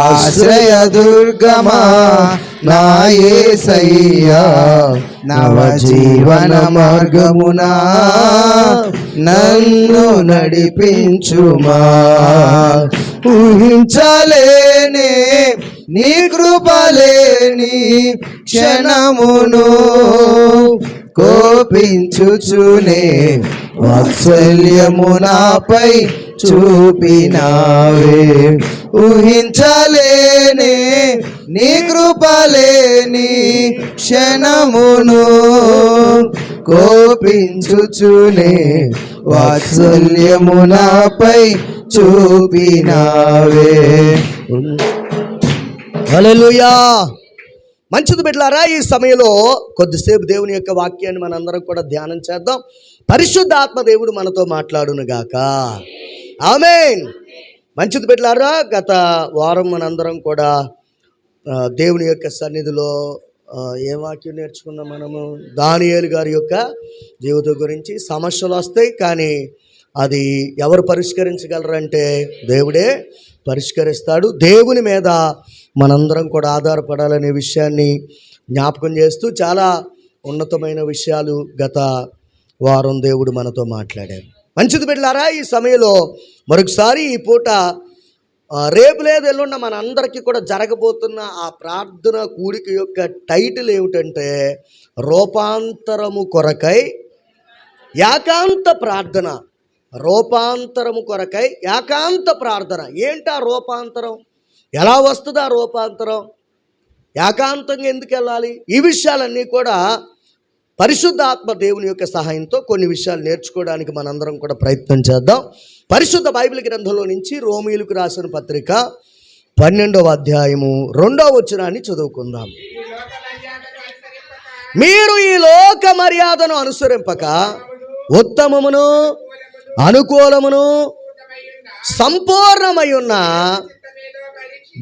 ఆశ్రయ దుర్గమా నాయే యేసయ్యా నవ జీవన మార్గమునా నన్ను నడిపించుమా. ఊహించలేనే నీ కృపలేని క్షణమును కోపించుచునే వాత్సల్యము నాపై చూపినావే. ఊహించలేనే నీ కృపలేని క్షణమును కోపించుచునే వాత్సల్యము నాపై చూపినావే. హల్లెలూయా. మంచిది బిడ్డలారా ఈ సమయంలో కొద్దిసేపు దేవుని యొక్క వాక్యాన్ని మనందరం కూడా ధ్యానం చేద్దాం. పరిశుద్ధాత్మ దేవుడు మనతో మాట్లాడును గాక. ఆమేన్. మంచిది పెట్టారా? గత వారం మనందరం కూడా దేవుని యొక్క సన్నిధిలో ఏ వాక్యం నేర్చుకున్నాం మనము? దానియేలు గారి యొక్క జీవితం గురించి. సమస్యలు వస్తాయి కానీ అది ఎవరు పరిష్కరించగలరంటే దేవుడే పరిష్కరిస్తాడు. దేవుని మీద మనందరం కూడా ఆధారపడాలనే విషయాన్ని జ్ఞాపకం చేస్తూ చాలా ఉన్నతమైన విషయాలు గత వారం దేవుడు మనతో మాట్లాడారు. మంచిది బిడ్డలారా ఈ సమయంలో మరొకసారి ఈ పూట రేపు లేదు ఎల్లుండ మన అందరికీ కూడా జరగబోతున్న ఆ ప్రార్థన కూడిక యొక్క టైటిల్ ఏమిటంటే రూపాంతరము కొరకై ఏకాంత ప్రార్థన. రూపాంతరము కొరకై ఏకాంత ప్రార్థన. ఏంటి ఆ రూపాంతరం? ఎలా వస్తుంది ఆ రూపాంతరం? ఏకాంతంగా ఎందుకు వెళ్ళాలి? ఈ విషయాలన్నీ కూడా పరిశుద్ధాత్మ దేవుని యొక్క సహాయంతో కొన్ని విషయాలు నేర్చుకోవడానికి మనందరం కూడా ప్రయత్నం చేద్దాం. పరిశుద్ధ బైబిల్ గ్రంథంలో నుంచి రోమిలకు రాసిన పత్రిక పన్నెండవ అధ్యాయము రెండవ వచనాన్ని చదువుకుందాం. మీరు ఈ లోక మర్యాదను అనుసరింపక ఉత్తమమును అనుకూలమును సంపూర్ణమై ఉన్న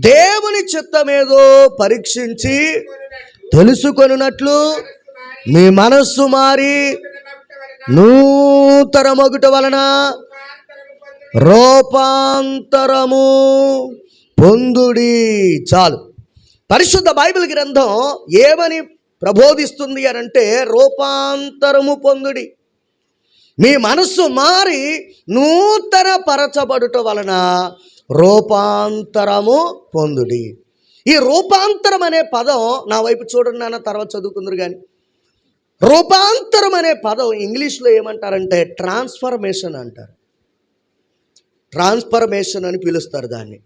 దేవుని చిత్తమేదో పరీక్షించి తెలుసుకొనున్నట్లు మీ మనస్సు మారి నూతన మొగుట వలన రూపాంతరము పొందుడి చాలు. పరిశుద్ధ బైబిల్ గ్రంథం ఏమని ప్రబోధిస్తుంది అని అంటే రూపాంతరము పొందుడి. మీ మనస్సు మారి నూతన పరచబడుట వలన రూపాంతరము పొందుడి. ఈ రూపాంతరం అనే పదం నా వైపు చూడండి నాన్న తర్వాత చదువుకుందరు కానీ రూపాంతరం అనే పదం ఇంగ్లీష్లో ఏమంటారంటే ట్రాన్స్ఫర్మేషన్ అంటారు. ట్రాన్స్ఫర్మేషన్ అని పిలుస్తారు దాన్ని.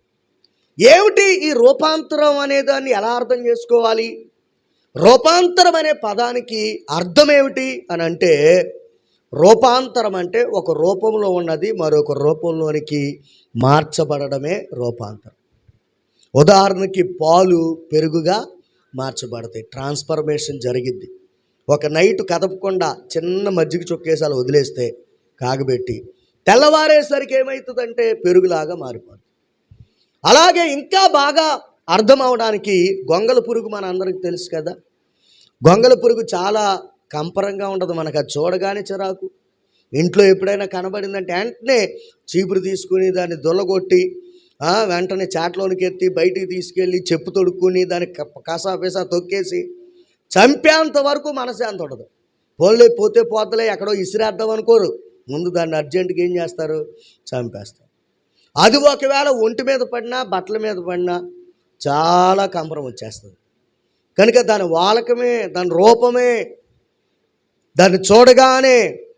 ఏమిటి ఈ రూపాంతరం అనే దాన్ని ఎలా అర్థం చేసుకోవాలి? రూపాంతరం అనే పదానికి అర్థం ఏమిటి అని అంటే రూపాంతరం అంటే ఒక రూపంలో ఉన్నది మరొక రూపంలోనికి మార్చబడమే రూపాంతరం. ఉదాహరణకి పాలు పెరుగుగా మార్చబడతాయి ట్రాన్స్ఫర్మేషన్ జరిగిద్ది. ఒక నైట్ కదపకుండా చిన్న మజ్జిగ చొక్కేసాలు వదిలేస్తే కాగబెట్టి తెల్లవారేసరికి ఏమవుతుందంటే పెరుగులాగా మారిపోతుంది అలాగే ఇంకా బాగా అర్థం అవడానికి గొంగల పురుగు మన అందరికి తెలుసు కదా. గొంగల పురుగు చాలా కంపరంగా ఉండదు మనకు అది చూడగానే చిరాకు. ఇంట్లో ఎప్పుడైనా కనబడిందంటే వెంటనే చీపురు తీసుకుని దాన్ని దొల్లగొట్టి వెంటనే చాట్లోనికి ఎత్తి బయటికి తీసుకెళ్ళి చెప్పు తొడుక్కుని దాన్ని కసా పిసా తొక్కేసి చంపేంత వరకు మనశ్శాంతి ఉండదు. పోలే పోతే పోతలే ఎక్కడో ఇసిరేద్దాం అనుకోరు. ముందు దాన్ని అర్జెంటుగా ఏం చేస్తారు? చంపేస్తారు. అది ఒకవేళ ఒంటి మీద పడినా బట్టల మీద పడినా చాలా కంపరం వచ్చేస్తుంది. కనుక దాని వాలకమే దాని రూపమే దాన్ని చూడగానే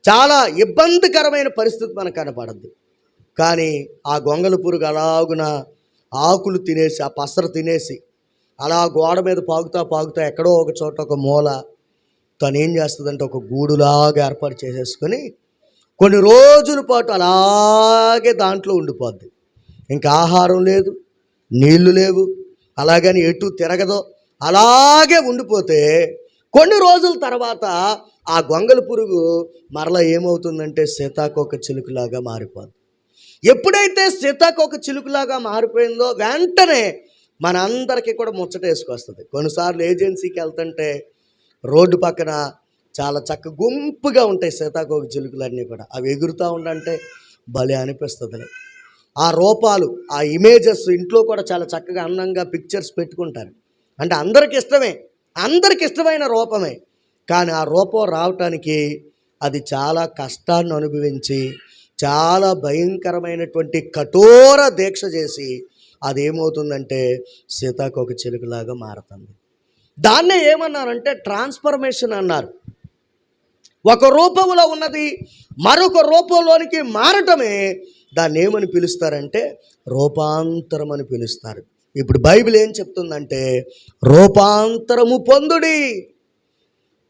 చాలా ఇబ్బందికరమైన పరిస్థితి మనకు కనపడద్దు. కానీ ఆ గొంగల పురుగు అలాగున ఆకులు తినేసి ఆ పసర తినేసి అలా గోడ మీద పాకుతా పాకుతా ఎక్కడో ఒక చోట ఒక మూల తను ఏం చేస్తుందంటే ఒక గూడులాగా ఏర్పాటు చేసేసుకొని కొన్ని రోజుల పాటు అలాగే దాంట్లో ఉండిపోద్ది. ఇంకా ఆహారం లేదు నీళ్ళు లేవు అలాగని ఎటు తిరగదు అలాగే ఉండిపోతే కొన్ని రోజుల తర్వాత ఆ గొంగల పురుగు మరలా ఏమవుతుందంటే సీతాకోక చిలుకులాగా మారిపోద్ది. ఎప్పుడైతే సీతాకోక చిలుకులాగా మారిపోయిందో వెంటనే మనందరికీ కూడా ముచ్చట వేసుకొస్తుంది. కొన్నిసార్లు ఏజెన్సీకి వెళ్తుంటే రోడ్డు పక్కన చాలా చక్క గుంపుగా ఉంటాయి సీతాకోక చిలుకలన్నీ కూడా. అవి ఎగురుతూ ఉండంటే భలే అనిపిస్తుంది. ఆ రూపాలు ఆ ఇమేజెస్ ఇంట్లో కూడా చాలా చక్కగా అందంగా పిక్చర్స్ పెట్టుకుంటారు. అంటే అందరికి ఇష్టమే అందరికి ఇష్టమైన రూపమే. కానీ ఆ రూపం రావటానికి అది చాలా కష్టాన్ని అనుభవించి చాలా భయంకరమైనటువంటి కఠోర దీక్ష చేసి అదేమవుతుందంటే సీతాకోక చిలుకలాగా మారుతుంది. దాన్నే ఏమన్నారంటే ట్రాన్స్ఫర్మేషన్ అన్నారు. ఒక రూపంలో ఉన్నది మరొక రూపంలోనికి మారటమే దాన్ని ఏమని పిలుస్తారంటే రూపాంతరం అని పిలుస్తారు. ఇప్పుడు బైబిల్ ఏం చెప్తుందంటే రూపాంతరము పొందుడి.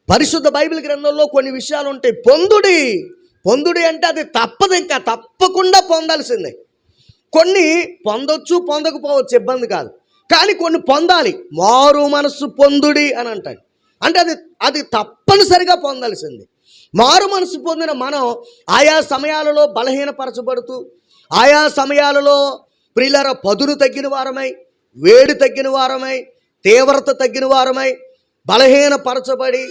పరిశుద్ధ బైబిల్ గ్రంథంలో కొన్ని విషయాలు ఉంటాయి పొందుడి. పొందుడి అంటే అది తప్పదు ఇంకా తప్పకుండా పొందాల్సిందే. కొన్ని పొందొచ్చు పొందకపోవచ్చు ఇబ్బంది కాదు. కానీ కొన్ని పొందాలి. మారు మనస్సు పొందుడి అని అంటాడు. అంటే అది అది తప్పనిసరిగా పొందాల్సింది. మారు మనసు పొందిన మనం ఆయా సమయాలలో బలహీనపరచబడుతూ ఆయా సమయాలలో ప్రిలర పదును తగ్గిన వారమై వేడి తగ్గిన వారమై తీవ్రత తగ్గిన వారమై బలహీనపరచబడి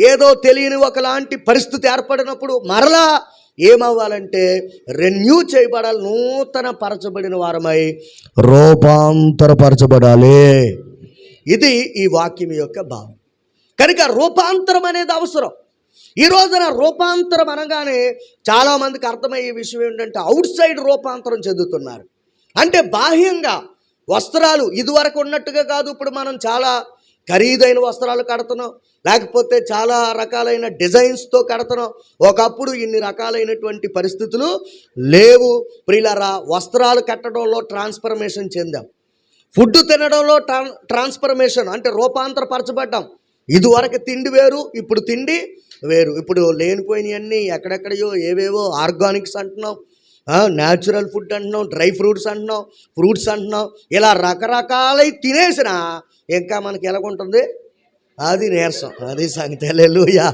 ఏదో తెలియని ఒకలాంటి పరిస్థితి ఏర్పడినప్పుడు మరలా ఏమవ్వాలంటే రెన్యూ చేయబడాలి నూతన పరచబడిన వారమై రూపాంతరపరచబడాలి. ఇది ఈ వాక్యం యొక్క భావం. కనుక రూపాంతరం అనేది అవసరం. ఈ రోజున రూపాంతరం అనగానే చాలామందికి అర్థమయ్యే విషయం ఏంటంటే అవుట్ సైడ్ రూపాంతరం చెందుతున్నారు. అంటే బాహ్యంగా వస్త్రాలు ఇదివరకు ఉన్నట్టుగా కాదు ఇప్పుడు మనం చాలా ఖరీదైన వస్త్రాలు కడుతున్నాం లేకపోతే చాలా రకాలైన డిజైన్స్తో కడుతున్నాం ఒకప్పుడు ఇన్ని రకాలైనటువంటి పరిస్థితులు లేవు. ప్రిలరా వస్త్రాలు కట్టడంలో ట్రాన్స్ఫర్మేషన్ చెందాం. ఫుడ్ తినడంలో ట్రాన్స్ఫర్మేషన్ అంటే రూపాంతరపరచబడ్డాం. ఇదివరకు తిండి వేరు ఇప్పుడు తిండి వేరు. ఇప్పుడు లేనిపోయినవన్నీ ఎక్కడెక్కడయో ఏవేవో ఆర్గానిక్స్ అంటున్నాం. న్యాచురల్ ఫుడ్ అంటున్నాం డ్రై ఫ్రూట్స్ అంటున్నాం ఫ్రూట్స్ అంటున్నాం. ఇలా రకరకాలై తినేసిన ఇంకా మనకి ఎలాగుంటుంది? అది నీరసం. అది సంగతి. లూయా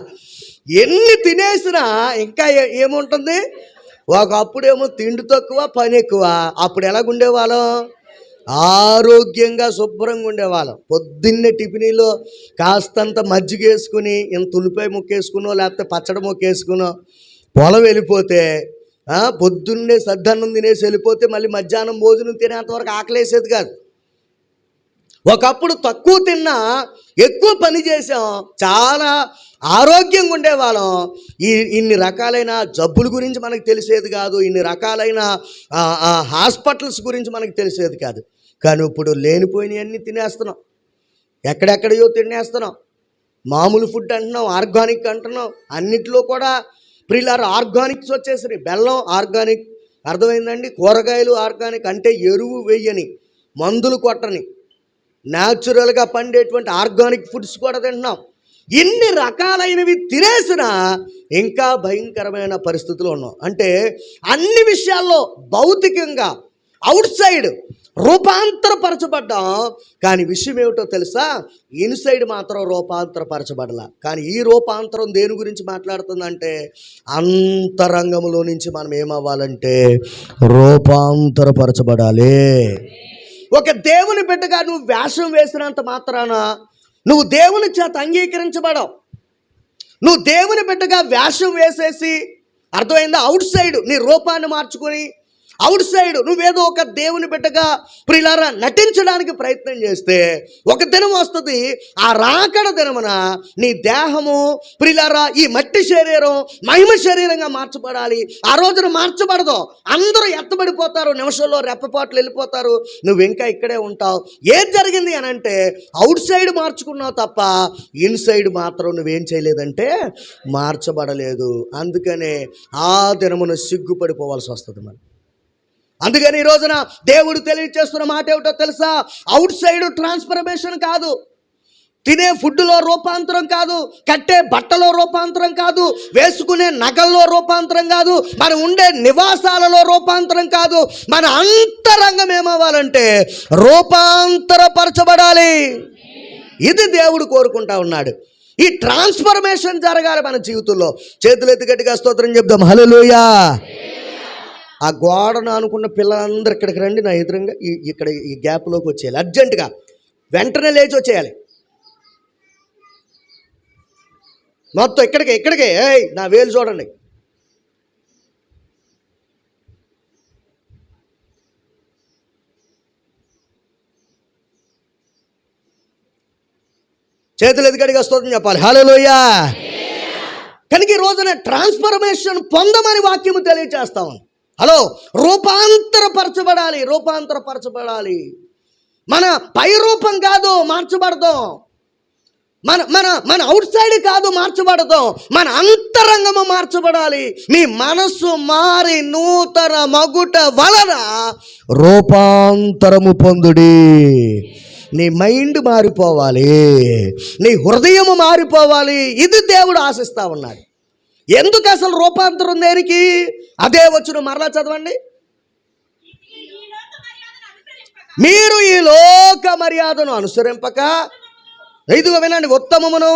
ఎన్ని తినేసినా ఇంకా ఏముంటుంది? ఒకప్పుడేమో తిండి తక్కువ పని ఎక్కువ. అప్పుడు ఎలాగుండేవాళ్ళం? ఆరోగ్యంగా శుభ్రంగా ఉండేవాళ్ళం. పొద్దున్నే టిఫినీలో కాస్తంత మజ్జిగ వేసుకుని ఇంత ఉల్లిపాయ ముక్కేసుకునో లేకపోతే పచ్చడి ముక్కేసుకునో పొలం వెళ్ళిపోతే పొద్దున్నే సద్దన్నం తినేసి వెళ్ళిపోతే మళ్ళీ మధ్యాహ్నం భోజనం తినేంతవరకు ఆకలేసేది కాదు. ఒకప్పుడు తక్కువ తిన్నా ఎక్కువ పని చేసాం చాలా ఆరోగ్యంగా ఉండేవాళ్ళం. ఈ ఇన్ని రకాలైన జబ్బుల గురించి మనకు తెలిసేది కాదు ఇన్ని రకాలైన ఆ, హాస్పిటల్స్ గురించి మనకు తెలిసేది కాదు. కానీ ఇప్పుడు లేనిపోయినవన్నీ తినేస్తున్నాం. ఎక్కడెక్కడయో తినేస్తున్నాం. మామూలు ఫుడ్ అంటున్నాం ఆర్గానిక్ అంటున్నాం. అన్నిట్లో కూడా ప్రియులారు ఆర్గానిక్స్ వచ్చేసినాయి. బెల్లం ఆర్గానిక్ అర్థమైందండి? కూరగాయలు ఆర్గానిక్ అంటే ఎరువు వేయని మందులు కొట్టని. న్యాచురల్గా పండేటువంటి ఆర్గానిక్ ఫుడ్స్ కూడా తింటున్నాం. ఇన్ని రకాలైనవి తినేసినా ఇంకా భయంకరమైన పరిస్థితులు ఉన్నాం. అంటే అన్ని విషయాల్లో భౌతికంగా అవుట్ సైడ్ రూపాంతరపరచబడ్డాం. కానీ విషయం ఏమిటో తెలుసా? ఇన్సైడ్ మాత్రం రూపాంతరపరచబడలా. కానీ ఈ రూపాంతరం దేని గురించి మాట్లాడుతుందంటే అంతరంగంలో నుంచి మనం ఏమవ్వాలంటే రూపాంతరపరచబడాలి. ఒక దేవుని బిడ్డగా నువ్వు వేషం వేసినంత మాత్రాన నువ్వు దేవుని చేత అంగీకరించబడవు. నువ్వు దేవుని బిడ్డగా వేషం వేసేసి అర్థమైందా? అవుట్ సైడ్ నీ రూపాన్ని మార్చుకొని అవుట్ సైడ్ నువ్వేదో ఒక దేవుని బిడ్డగా ప్రిలారా నటించడానికి ప్రయత్నం చేస్తే ఒక దినం వస్తుంది. ఆ రాకడ దినమున నీ దేహము ప్రిలారా ఈ మట్టి శరీరం మహిమ శరీరంగా మార్చబడాలి. ఆ రోజున మార్చబడదు. అందరూ ఎత్తబడిపోతారు. నిమిషంలో రెప్పపాట్లు వెళ్ళిపోతారు. నువ్వు ఇంకా ఇక్కడే ఉంటావు. ఏం జరిగింది అని అంటే అవుట్ సైడ్ మార్చుకున్నావు తప్ప ఇన్సైడ్ మాత్రం నువ్వేం చేయలేదంటే మార్చబడలేదు. అందుకనే ఆ దినమున సిగ్గుపడిపోవాల్సి వస్తుంది మరి అందుకని ఈ రోజున దేవుడు తెలియచేస్తున్న మాట ఏమిటో తెలుసా? అవుట్ సైడ్ ట్రాన్స్ఫర్మేషన్ కాదు. తినే ఫుడ్లో రూపాంతరం కాదు. కట్టే బట్టలో రూపాంతరం కాదు. వేసుకునే నగల్లో రూపాంతరం కాదు. మనం ఉండే నివాసాలలో రూపాంతరం కాదు. మన అంతరంగం ఏమవ్వాలంటే రూపాంతరపరచబడాలి. ఇది దేవుడు కోరుకుంటా ఉన్నాడు. ఈ ట్రాన్స్ఫర్మేషన్ జరగాలి మన జీవితంలో. చేతులు ఎత్తి గట్టిగా స్తోత్రం చెప్దాం. హలో ఆ గోడను అనుకున్న పిల్లలందరూ ఇక్కడికి రండి నా ఎదురుగా ఇక్కడ ఈ గ్యాప్లోకి వచ్చేయాలి. అర్జెంటుగా వెంటనే లేచి వచ్చేయాలి. మొత్తం ఇక్కడికే ఇక్కడికే. నా వేలు చూడండి. చేతులు ఎదుగడిగా వస్తుందని చెప్పాలి. హలోయా కనుక ఈ రోజున ట్రాన్స్ఫర్మేషన్ పొందమని వాక్యము తెలియజేస్తా ఉంది. హలో రూపాంతరపరచబడాలి రూపాంతరపరచబడాలి. మన పై రూపం కాదు మార్చబడదాం మన మన మన అవుట్ సైడ్ కాదు మార్చబడదాం మన అంతరంగము మార్చబడాలి. మీ మనస్సు మారి నూతన మగుట వలన రూపాంతరము పొందుడి. నీ మైండ్ మారిపోవాలి. నీ హృదయము మారిపోవాలి. ఇది దేవుడు ఆశిస్తా ఉన్నాడు. ఎందుకు అసలు రూపాంతరం దేనికి? అదే వచ్చును మరలా చదవండి. మీరు ఈ లోక మర్యాదను అనుసరింపక ఇదిగో వినండి ఉత్తమమును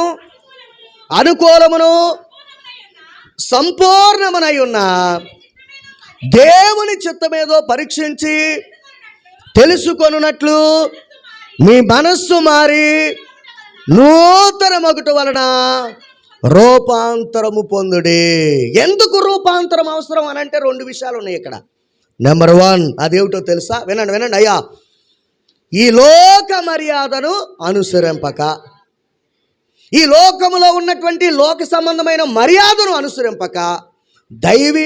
అనుకూలమును సంపూర్ణమునై ఉన్న దేవుని చిత్తమేదో పరీక్షించి తెలుసుకొనున్నట్లు మీ మనస్సు మారి నూతన మగుట వలన రూపాంతరము పొందుడి. ఎందుకు రూపాంతరం అవసరం అని అంటే రెండు విషయాలు ఉన్నాయి ఇక్కడ. నెంబర్ వన్ అదేమిటో తెలుసా? వినండి వినండి. అయ్యా ఈ లోక మర్యాదను అనుసరింపక. ఈ లోకములో ఉన్నటువంటి లోక సంబంధమైన మర్యాదను అనుసరింపక. దైవీ